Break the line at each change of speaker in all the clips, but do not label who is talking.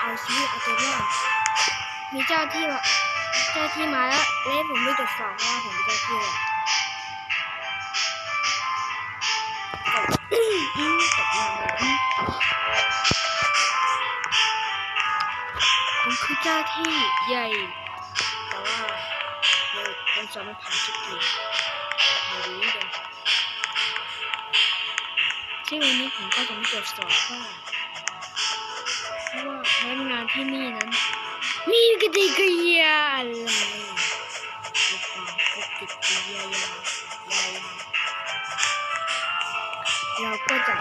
เอาชีวิตเอาตัวรอดมีเจ้าที่มาเจ้าที่มาแล้วเล่ผมไม่ตรวจสอบเพราะว่าผมเป็นเจ้าที่เกมาเลยอืมผมคือเจ้าที่ใหญ่ แต่ว่าเราเราจะไม่ผ่านชุดเกียร์ผ่านนี้เดียวซึ่งวันนี้ผมก็จะไม่ตรวจสอบว่า พนักงานที่นี่นั้น มีปฏิกิริยาอะไรหรือเปล่าปฏิกิริยายายายาเราก็จะ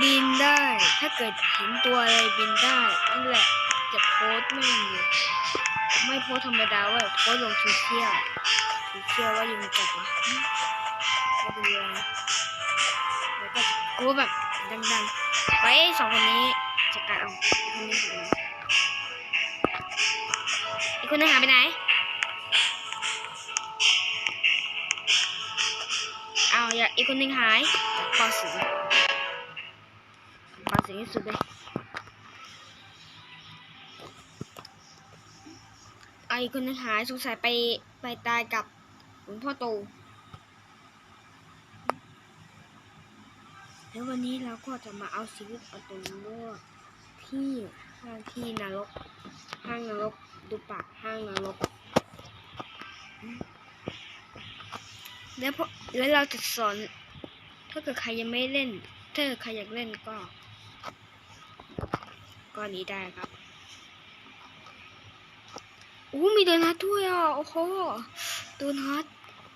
บินได้ ถ้าเกิดเห็นตัวอะไรบินได้นั่นแหละจะโพสต์แม่งเลยไม่โพสธรรมดาเว่าโพสลงโซเชียลโซเชียลว่ายังจัดวะก็ดูเลแล้วก็กูแบบดังๆไปสองคนนี้จัดการเอา อีกคนนึงหายไปไหนอีกคนนึงหายไปไหน เอาอย่าอีกคนนึงหายปอสิปอสิที่สุดเลยเอาอีกคนนึงหายสงสัยไปไปตายกับหลวงพ่อโตแล้ววันนี้เราก็จะมาเอาชีวิตเอาตัวรอด ที่ห้างที่นรก ห้างนรก ดูปากห้างนรก แล้วพอแล้วเราจะสอน ถ้าเกิดใครยังไม่เล่น ถ้าเกิดใครอยากเล่นก็ ก็นี้ได้ครับโอ้มีโดนัทด้วยอะ โอ้โห โดนัท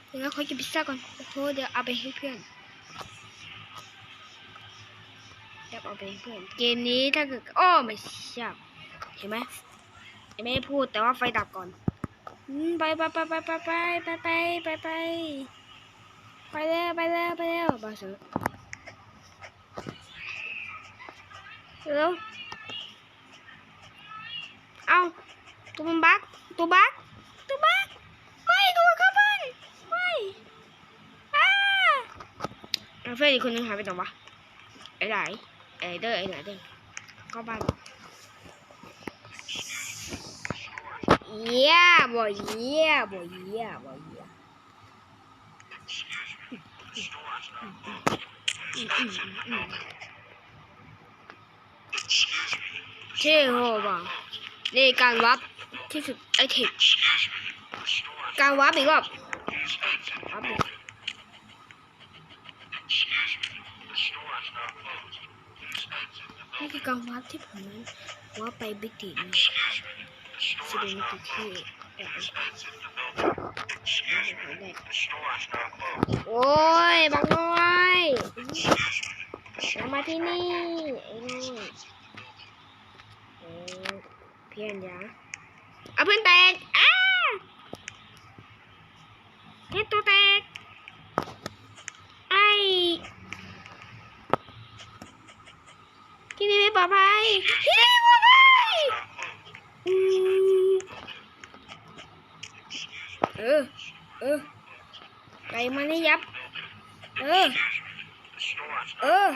เดี๋ยวเราขอกินพิซซ่าก่อน โอ้โห เดี๋ยวเอาไปให้เพื่อน เปให้เพื่อนเกมนี้ถ้าเกิดอ้อไม่ใช่เห็นไหมไม่ได้พูดแต่ว่าไฟดับก่อนไปไปไปไปไปไปไปไปไปไปไปเร็วไปเร็วไปเร็วบาสือเร็วเอาตัวมันบักตัวบักตัวบักไม่ตัวเข้าไปไม่อ้าเอาเพื่อนอีกคนนึงหายไปไหนวะไอ้ไหน để đây lại đây có ba yeah boy yeah boy yeah boy yeah. Thế hồ bà đây càng quá thế thực ấy thịt càng quá bị gọp ให้คือการวัดที่ผมว่าไปบิตินะแสดงบิติที่ ปลอดภัยที่นี่ไปลอดภัยเออ เออไก่มันให้ยับ เออ เออ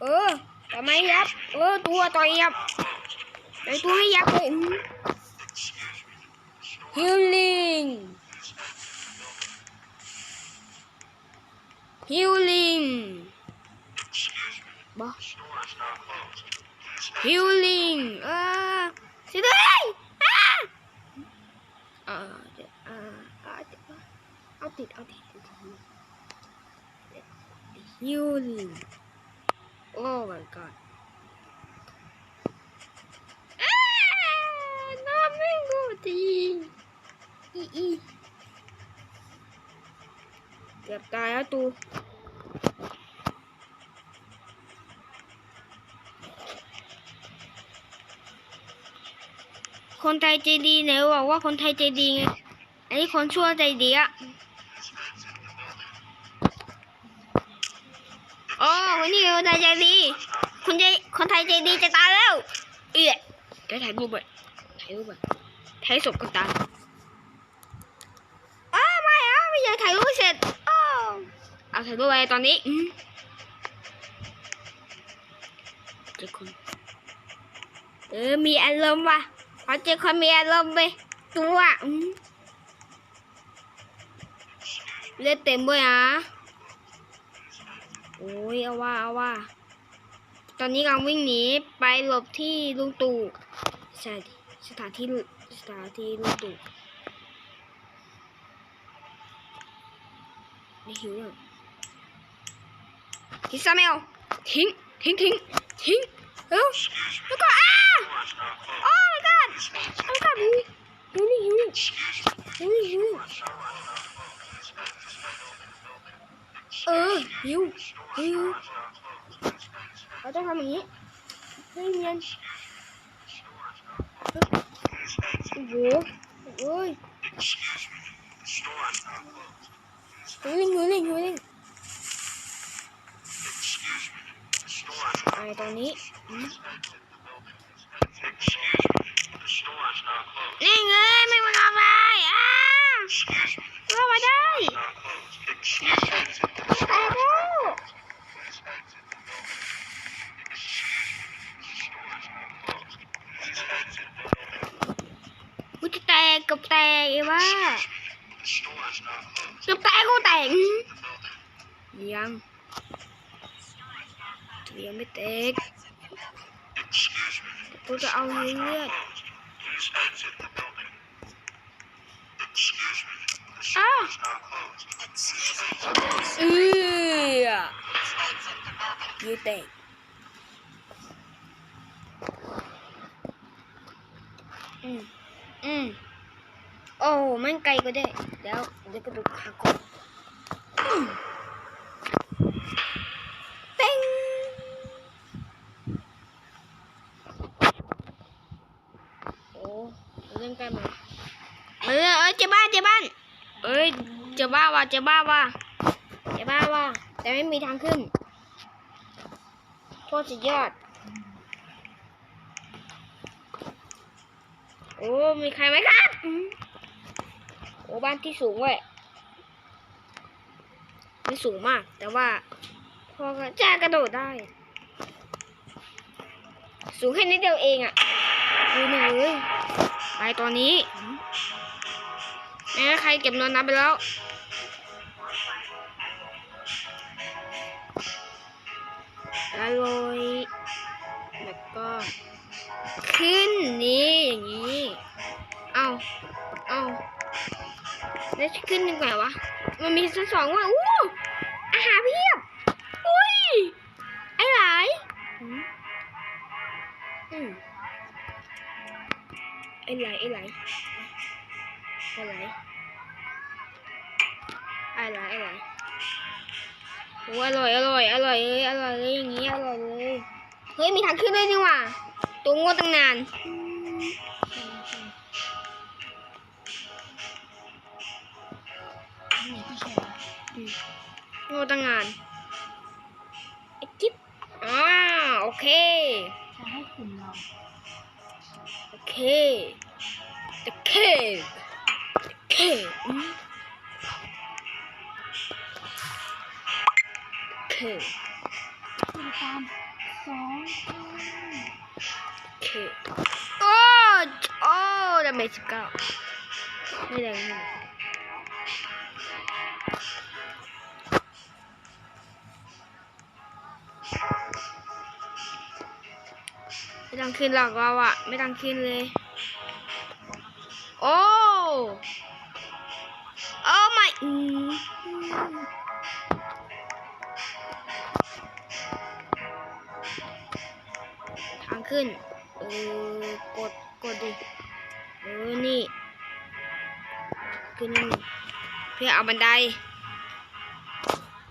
เออไก่มันให้ยับ เออ ตัวต่อยยับไก่ตัวให้ยับเลยฮิลลิงฮิลลิง Healing! Ah! Sidai! Ah! Ah, ah, out it, out it. Healing. Oh my god. Ah! Namin guti! Ii! Tiap tayo to. คนไทยใจดีไหนบอกว่าคนไทยใจดีไงอันนี้คนชั่วใจดีอะอ๋อคนนี้คนไทยใจดีคนใจคนไทยใจดีจะตายแล้วเอ๊ะเดี๋ยวถ่ายรูปไปถ่ายรูปไปถ่ายศพก็ตายอ้าวไม่เอาไม่อยากถ่ายรูปเสร็จอ้าวเอาถ่ายรูปไปตอนนี้อืมเจ็ดคนเออมีอารมณ์ว่ะ ขอเจอคนมีอารมณ์ไปตัวเลือดเต็มด้วยอะโอ้ยเอาว่าเอาว่า ตอนนี้กำลังวิ่งหนีไปหลบที่ลุงตู่ใช่สถานที่สถานที่ลุงตู่ไม่หิวยังทิซาเมลทิ้งทิ้งทิ้งทิ้งเร็วแล้วก็อ้าโอ้ my god โอ้ my god หิวนี่หิวนี่หิวนี่หิวนี่เออหิวหิวเราต้องทำอย่างนี้ให้เนียนโอ้โหโอ้ยหิวนี่หิวนี่หิวนี่ไอตอนนี้อืมนี่ไงไม่มาทำอะไรอ่าเข้ามาได้ไปแล้ว กูจะแตกกับแตกไอ้ว่าจะแตกกูแตกอื้อ ยังยังไม่แตกกูจะเอาเลือดอ้าวเออยูแตกอืมอืมโอ้มันไกลก็ได้เดี๋ยวเดี๋ยวกระดูกหักก่อนอืมเต็งโอ้เล่นใกล้มาเออเอ้ยเจ้าบ้านเจ้าบ้าน เอ้ยเจ้าบ้าว่ะเจ้าบ้าว่ะเจ้าบ้าว่ะแต่ไม่มีทางขึ้นโคตรสุดยอด โอ้ มีใครไหมครับ โอ้บ้านที่สูงเว้ยไม่สูงมาก แต่ว่า พอก็จะกระโดดได้ สูงแค่นิดเดียวเองอะ่ะดูหนึ่งเลยไปตอนนี้แม่ใครเก็บนอนน้ำไปแล้ว อร่อยแล้วก็ขึ้นนี่อย่างนี้ เอาเอาแล้วจะขึ้นยังไงวะ มันมีชั้นสองว่ะอู้อาหารเพียบ อุ้ย ไอ้หลายอืมอืมไอ้ไหลไอ้ไหลไอ้ไหลไอ้ไหลไอ้ไหล อร่อยอร่อยอร่อยเลยอร่อยเลยอย่างนี้อร่อยเลยเฮ้ยมีทางขึ้นด้วยนี่หว่าตัวงดตั้งนานง่ตั้งนานไอ้จิ๊บอ่าโอเค
จะให้กลุ่มเรา
โอเค the cave the cave อืม cave
คุณตามสองคน
cave โอ้โอ้ดาเมจสิบเก้าไม่แรงไม่แรงไม่ต้องขึ้นหรอกเราอะไม่ต้องขึ้นเลย โอ้ ขึ้น เออกดกดดิ เออ นี่ ขึ้นนี่ เพื่อเอาบันได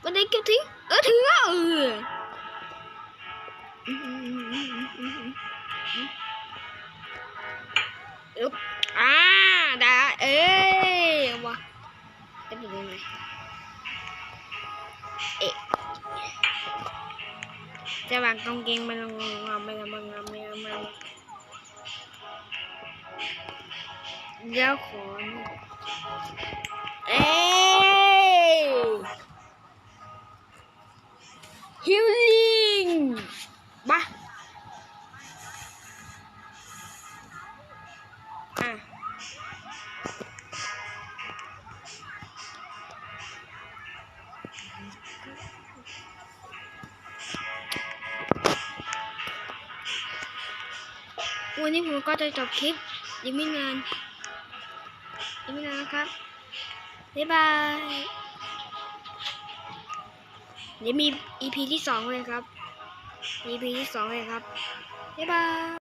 บันไดเก็บทิ้ง เออถือเอออึ๊บอ่าได้เอ้ยวะจะเป็นยังไงเอ๊ะ จะวางกางเกงมาลงมาไม่ละมังไม่ละมังเดี๋ยวขอนเอ้ยฮิลลิ่ ก็จะจบคลิปยังไม่นานยังไม่นานนะครับ บ๊ายบาย เดี๋ยวมี EP ที่สองเลยครับ EP ที่สองเลยครับ บ๊ายบาย